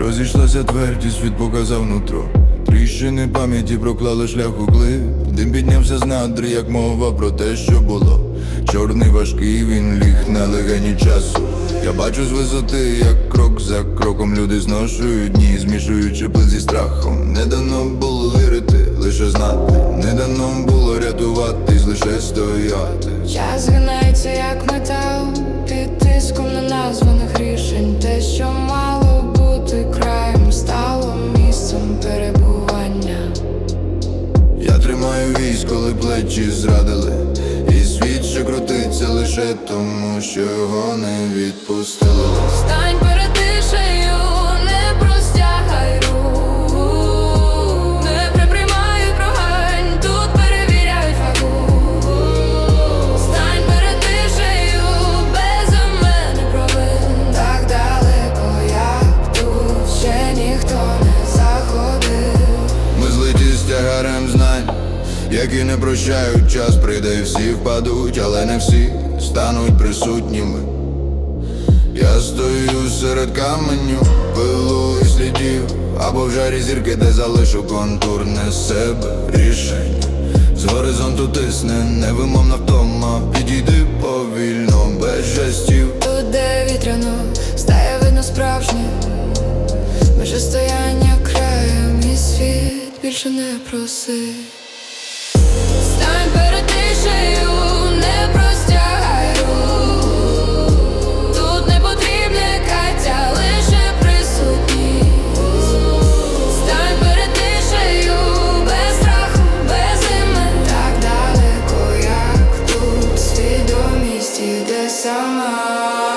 Зламалася твердість, світ показав нутро. Тріщини пам'яті проклали шлях угли. Дим піднявся з надри, як мова про те, що було. Чорний важкий, він ліг на легені часу. Я бачу з висоти, як крок за кроком люди зношують дні, змішуючи плит зі страхом. Не дано було вірити, лише знати. Не дано було рятуватись, лише стояти. Час згинається, як метал коли плечі зрадили. І світ ще крутиться лише тому, що його не відпустили. Стань перед тишею, не простягай рук, не приприймай прогань, тут перевіряють вагу. Стань перед тишею, без мене провин. Так далеко, як тут ще ніхто не заходив. Ми злиті з тягарем які не прощають, час прийде і всі впадуть, але не всі стануть присутніми. Я стою серед каменю, пилу і слідів, або в жарі зірки, де залишу контур не себе рішень. З горизонту тисне невимовна втома, підійди повільно, без жестів. Тут, де вітряно, стає видно справжнє Меже стояння краєм і світ більше не проси Música